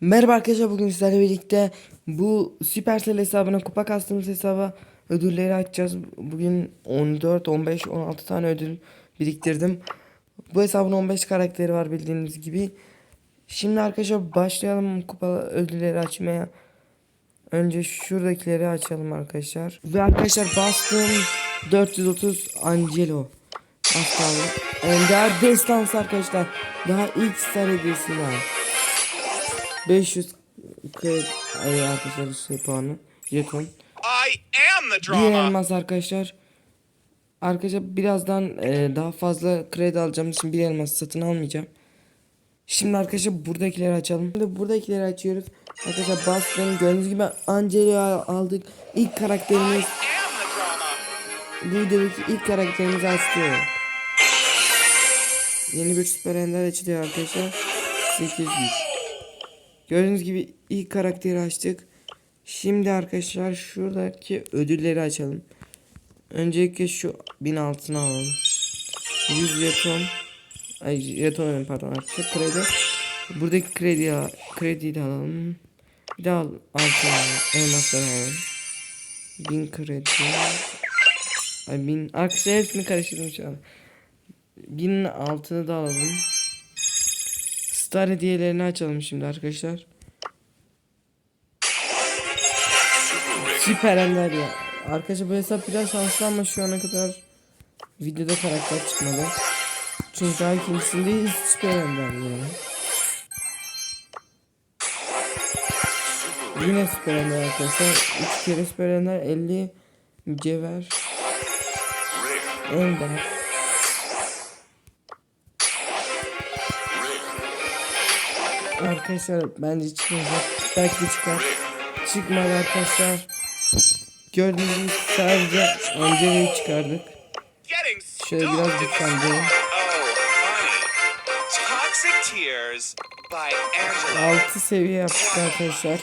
Merhaba arkadaşlar bugün sizlerle birlikte bu Supercell hesabına kupa kastığımız hesaba ödülleri açacağız. Bugün 14, 15, 16 tane ödül biriktirdim. Bu hesabın 15 karakteri var bildiğiniz gibi. Şimdi arkadaşlar başlayalım kupa ödülleri açmaya. Önce şuradakileri açalım arkadaşlar. Ve arkadaşlar bastım 430 Angelo. Kaldı. Ender Destansı arkadaşlar. Daha ilk star hediyesi var. 500 kredi ay arkadaşlar şey puanı jeton. Drama. elmas arkadaşlar. Arkadaşlar birazdan e, daha fazla kredi alacağım için bir elmas satın almayacağım. Şimdi arkadaşlar buradakileri açalım. Şimdi buradakileri açıyoruz. Arkadaşlar bastım gördüğünüz gibi Angela'yı aldık. İlk karakterimiz bu videodaki ilk karakterimizi açtı. Yeni bir süper ender açılıyor arkadaşlar. 800. Gördüğünüz gibi ilk karakteri açtık. Şimdi arkadaşlar şuradaki ödülleri açalım. Öncelikle şu bin altına alalım. 100 jeton. Ay jeton pardon arkadaşlar kredi. Buradaki kredi krediyi de alalım. Bir daha al, alalım. Elmasları alalım. 1000 kredi. Ay bin arkadaşlar hepsini karıştırdım şu an. Bin altını da alalım. Star hediyelerini açalım şimdi arkadaşlar. Süper Ender ya. Arkadaşlar bu hesap biraz şanslı ama şu ana kadar videoda karakter çıkmadı. Çünkü daha ikincisinde Süper Ender yani. Yine Süper Ender arkadaşlar. 3 kere Süper Ender 50 mücevher. Ender. Arkadaşlar bence çıkmayacak. Belki de çıkar. Çıkmadı arkadaşlar. Gördüğünüz gibi sadece Angela'yı çıkardık. Şöyle biraz yükseldi. Oh. 6 seviye yaptık arkadaşlar.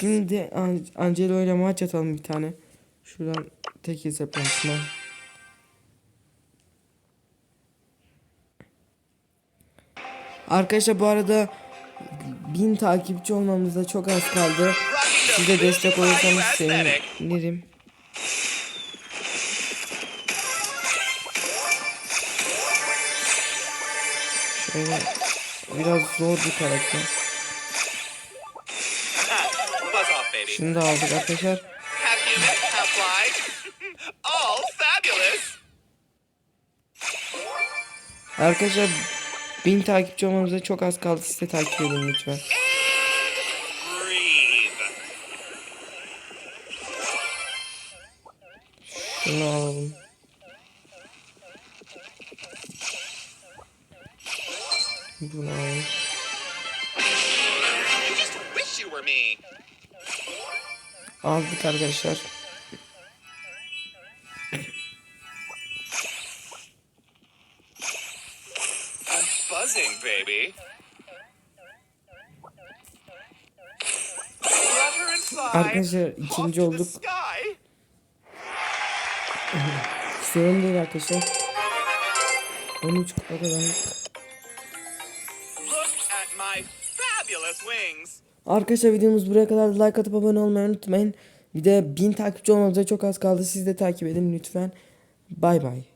Şimdi An Angelo ile maç atalım bir tane. Şuradan tek hesaplaşma. Arkadaşlar bu arada bin takipçi olmamızda çok az kaldı. Siz de destek olursanız sevinirim. Şöyle biraz zor bir karakter. Şunu da aldık arkadaşlar. Arkadaşlar bin takipçi olmamıza çok az kaldı. Siz de takip edin lütfen. Şunu alalım. Bunu alalım. Aldık arkadaşlar. Buzzing, baby. Arkadaşlar ikinci olduk. Sorun değil arkadaşlar. 13 kupa kazandık. Arkadaşlar videomuz buraya kadar like atıp abone olmayı unutmayın. Bir de 1000 takipçi olmamıza çok az kaldı. Siz de takip edin lütfen. Bay bay.